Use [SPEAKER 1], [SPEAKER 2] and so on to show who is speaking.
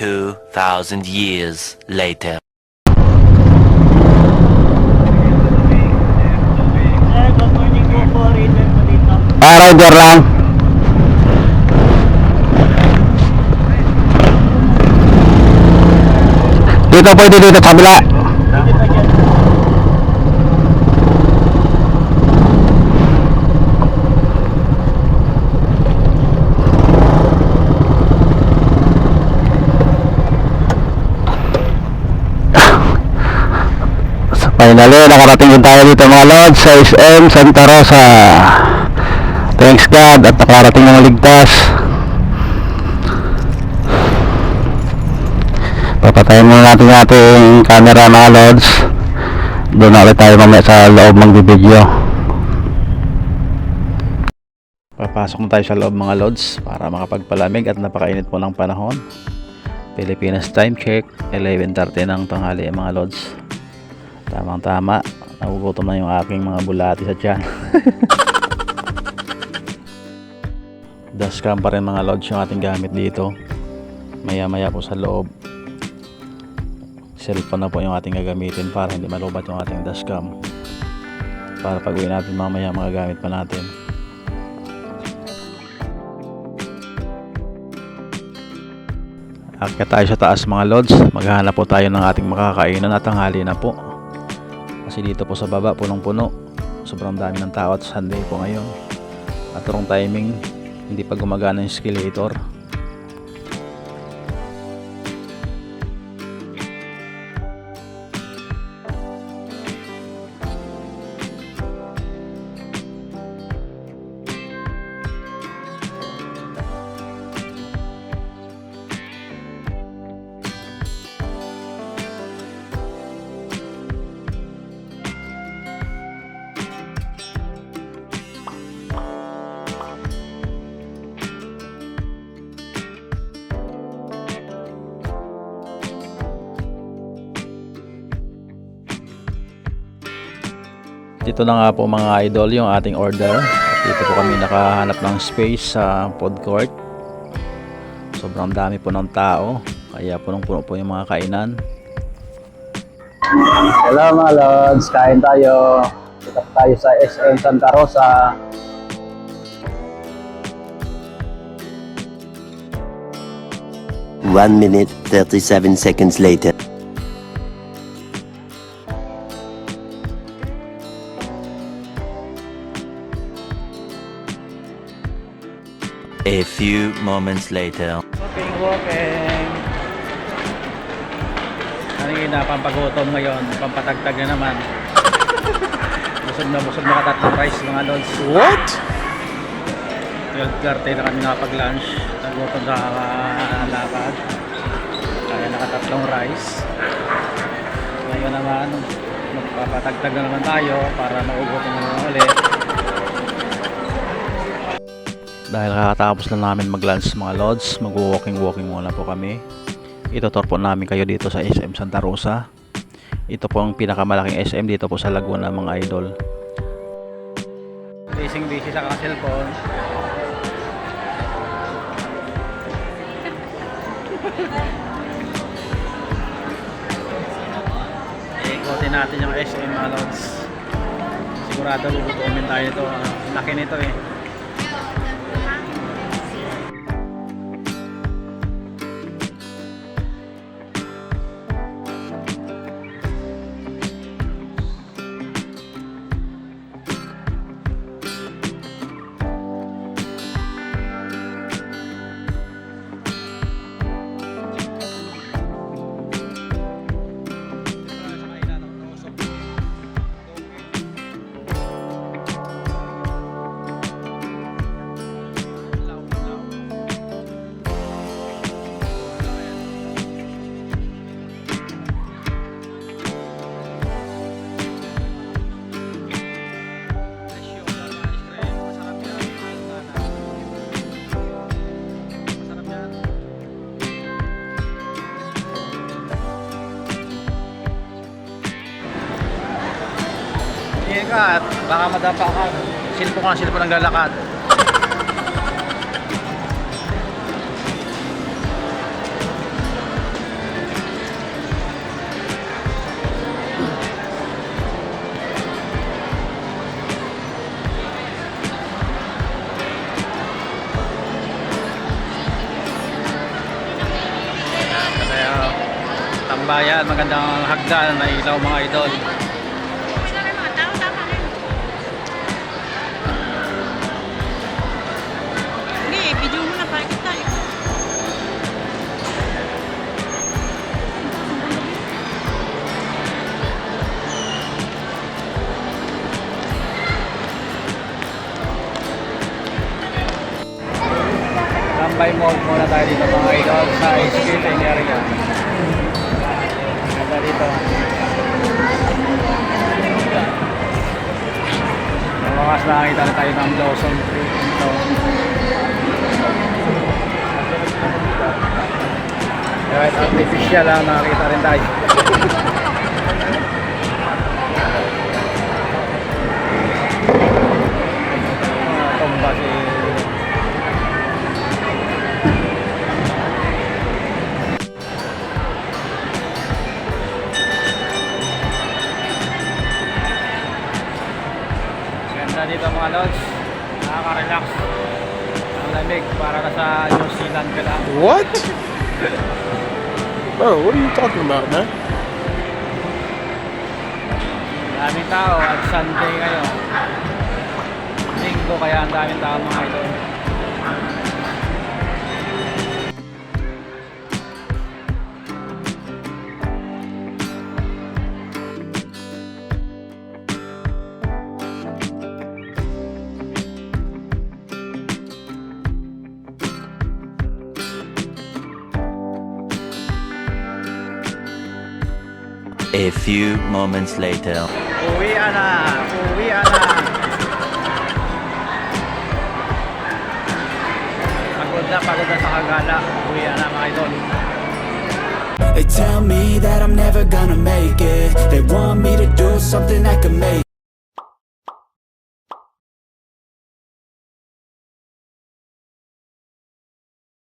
[SPEAKER 1] 2,000 years later.
[SPEAKER 2] Ah, rider lang. Dito pwede dito sa kabila. Finally, nakarating din tayo dito mga lords sa SM Santa Rosa. Thanks God at nakarating ng ligtas. Papatayin muna natin ating camera mga lords. Doon na tayo mamaya sa loob magbibideo. Papasok na tayo sa loob mga lords para makapagpalamig at napakainit po ng panahon. Pilipinas time check 11.30 ng tanghali mga lords. Tamang tama. Nagugutom na yung aking mga bulati sa tiyan. Dashcam pa rin mga lodge yung ating gamit dito. Maya maya po sa loob. Cellphone na po yung ating gagamitin para hindi malubat yung ating dashcam. Para pag uwi natin mamaya mga gamit pa natin. Akyat tayo sa taas mga lods. Maghahanap po tayo ng ating makakainan at tanghali na po. Kasi dito po sa baba, punong-puno. Sobrang dami ng tao at Sunday po ngayon. At wrong timing, hindi pa gumagana yung escalator. Dito na nga po mga idol yung ating order. At dito po kami nakahanap ng space sa food court. Sobrang dami po ng tao. Kaya punong-puno po yung mga kainan. Hello mga lods, kain tayo. Po tayo sa SM Santa Rosa.
[SPEAKER 3] One minute, 37 seconds later.
[SPEAKER 1] Few moments later.
[SPEAKER 2] Walking, walking. Kanina, pampagutom ngayon. Pampatagtag na naman. busog na busog na katatlong rice mga lods. What? 12.30 na kami nakapag-lunch. Nagutom sa lakad. Kaya nakatatlong rice. Ngayon naman, magpapatagtag na naman tayo para maugutom na naman ulit. Dahil kakatapos lang namin mag-lunch mga lods, mag-walking-walking muna po kami. Itutor po namin kayo dito sa SM Santa Rosa. Ito po ang pinakamalaking SM dito po sa Laguna mga idol. Busy busy sa kang cellphone. Ikotin natin yung SM mga lods. Sigurado gugutumin tayo ito. Laki nito eh. maglakad, baka madapa ka. Silpo ka, silpo ng lalakad.
[SPEAKER 4] tambayan, magandang hagdan na ilaw mga idol. Tambay mall muna tayo dito mga idol sa skating area. Ganda dito. Sa wakas nakakita na tayo ng Blossom Fruit dito. Kahit artificial lang nakakita rin tayo. Tumba si mga lods. Nakaka-relax. Ang lamig para ka sa New Zealand ka lang.
[SPEAKER 5] What? Bro, what are you talking about, man?
[SPEAKER 4] Daming tao at Sunday ngayon. Linggo kaya ang daming tao mga idol.
[SPEAKER 1] A few moments later.
[SPEAKER 4] Uwi na! Uwi na! Pagod na, pagod na sa kagala. Uwi na mga idol.
[SPEAKER 6] They tell me that I'm never gonna make it They want me to do something that could make